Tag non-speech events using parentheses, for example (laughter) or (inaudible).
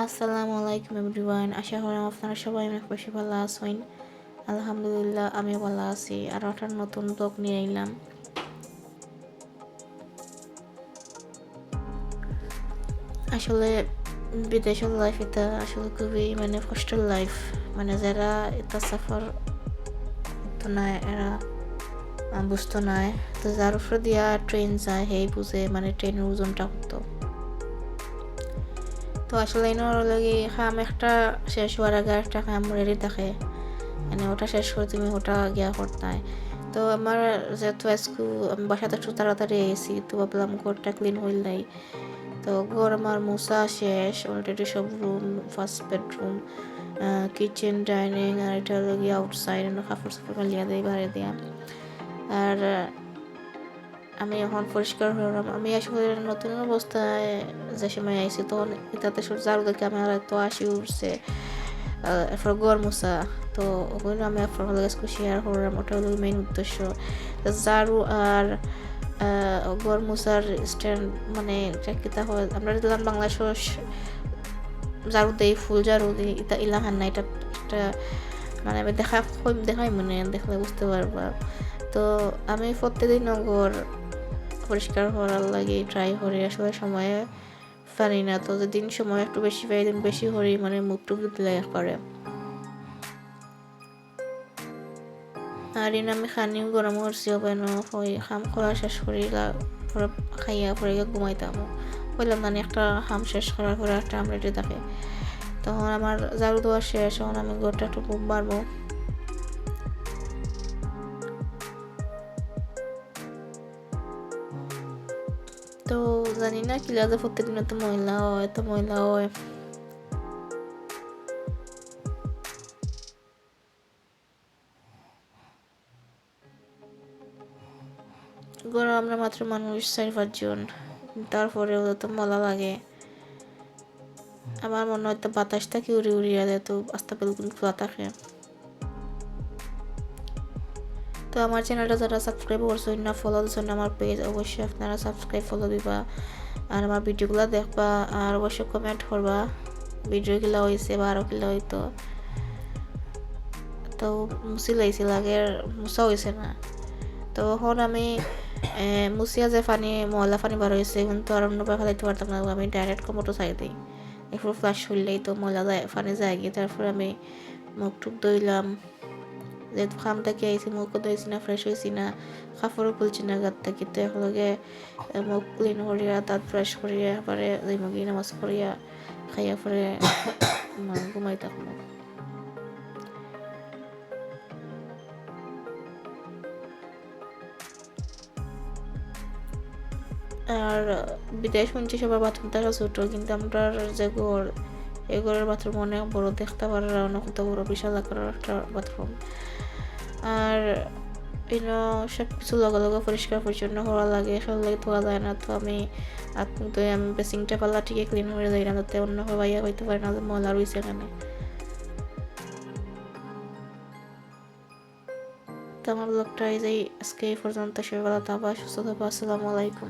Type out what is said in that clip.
আসসালামু আলাইকুম এভরিওয়ান। আশা করি আপনারা সবাই অনেক বেশি ভালো আছেন। আলহামদুলিল্লাহ আমি ভালো আছি। আর একটা নতুন ব্লগ নিয়ে এলাম আসলে বিদেশের লাইফ এটা আসলে খুবই মানে কষ্টের লাইফ মানে যারা এটা সাফার তো নাই, এরা বুঝতো নাই। তো যার উপরে দিয়া ট্রেন যায়, সেই বুঝে মানে ট্রেনের ওজনটা কত। তো আসলে এনার লাগে খাম একটা শেষ হওয়ার আগে একটা খাম রেডি থাকে। মানে ওটা শেষ করে তুমি ওটা গিয়া করতে। তো আমার যেহেতু আজকে আমি বাসাতে একটু তাড়াতাড়ি এসেছি তো ভাবলাম ঘরটা ক্লিন হইল নাই। তো ঘর আমার মোছা শেষ অলরেডি সব room first bedroom kitchen dining আর এটা লগে আউটসাইড কাপড় সাপড় মালিয়া দেয় বাইরে দিয়া। আর আমি এখন পরিষ্কার হলাম আমি আসলে নতুন অবস্থায় যে সময় আইছি, তখন সব ঝাড়ু দেখে আমার তো আসি উঠছে এরপর গড় তো ওগুলো আমি আপনার কাছে শেয়ার করলাম। ওটা হলো মেইন উদ্দেশ্য। ঝাড়ু আর গড় স্ট্যান্ড মানে এটা কিতা হয়? আমরা দিলাম বাংলাদেশ ঝাড়ু দেই, ফুল ঝাড়ু দিই, এটা ইলাহান না, এটা একটা মানে আমি দেখা দেখাই মনে দেখলে বুঝতে পারবা। তো আমি প্রত্যেকদিন ঘর পরিষ্কার করার লাগে ট্রাই করি। আসলে সময়ে পারি না, তো যেদিন সময় একটু বেশি পাই, দিন বেশি করি মানে মুখ টুক দিলে করে। আর এনে আমি খানিও গরম করছি হবে না খাম করা শেষ করি পরে খাইয়া পরে ঘুমাইতাম। বললাম মানে একটা খাম শেষ করার পরে একটা আমলেটে থাকে তখন আমার ঝাড়ু দেওয়া শেষ, তখন আমি গোটা একটু ঘুম পারব তো জানি না, কি লাগে প্রত্যেকদিন এত ময়লা হয়, এত ময়লা হয়। গরম আমরা মাত্র মানুষ চার পাঁচজন তারপরেও তো মলা লাগে। আমার মনে হয় তো বাতাসটা কি উড়ি উড়িয়ে দেয় তো আস্তে বেলকুন খোলা থাকে আমার চ্যানেলটা যারা সাবস্ক্রাইব করছেন না ফলো দিচ্ছেন আমার পেজ অবশ্যই আপনারা সাবস্ক্রাইব ফলো দিবা। আর আমার ভিডিওগুলো দেখবা, আর অবশ্যই কমেন্ট করবা। ভিডিওগুলো হয়েছে বা আরও কিলো হইতো। তো মুসি লাগছিল আগে মুসা হয়েছে না। তো এখন আমি মুসিয়া যে পানি ময়লা পানি বার হয়েছে এখন তো আর অন্য ফেলাইতে পারতাম না, আমি ডাইরেক্ট কমোটো চাই দিই। এরপর ফ্লাশ হইলেই তো ময়লা পানি যায় গিয়ে তারপর আমি মুখ টুক দইলাম যেহেতু খাম থেকে আইসি মুখও ধুইছি না ফ্রেশ হয়েছি না, কাপড়ও খুলছি না গাত থেকে তো একলগে মুখ ক্লিন করিয়া, দাঁত ব্রাশ করিয়া, পরে মুগি নামাজ করিয়া খাইয়া পরে (coughs) ঘুমাই থাকব আর বিদেশ শুনছি সবার, বাথরুমটা ছোট, কিন্তু আমরা যে ঘর এই ঘরের বাথরুম অনেক বড়, দেখতে পারার অনেক কত বড়, বিশাল আকারের একটা বাথরুম আর ইনো সব কিছু লগে লগে পরিষ্কার পরিচ্ছন্ন হওয়া লাগে সব লাগে ধোয়া যায় না, তো আমি আপনি আমি বেসিংটা পাল্লা ঠিকই ক্লিন করে যাই না, যাতে অন্য ভাইয়া হইতে পারে না ময়লা রয়েছে এখানে। তো আমার ব্লগটা এই যে আজকে এই পর্যন্ত, সবাই ভালো থাকবা, সুস্থ থাকবা, আসসালামু আলাইকুম।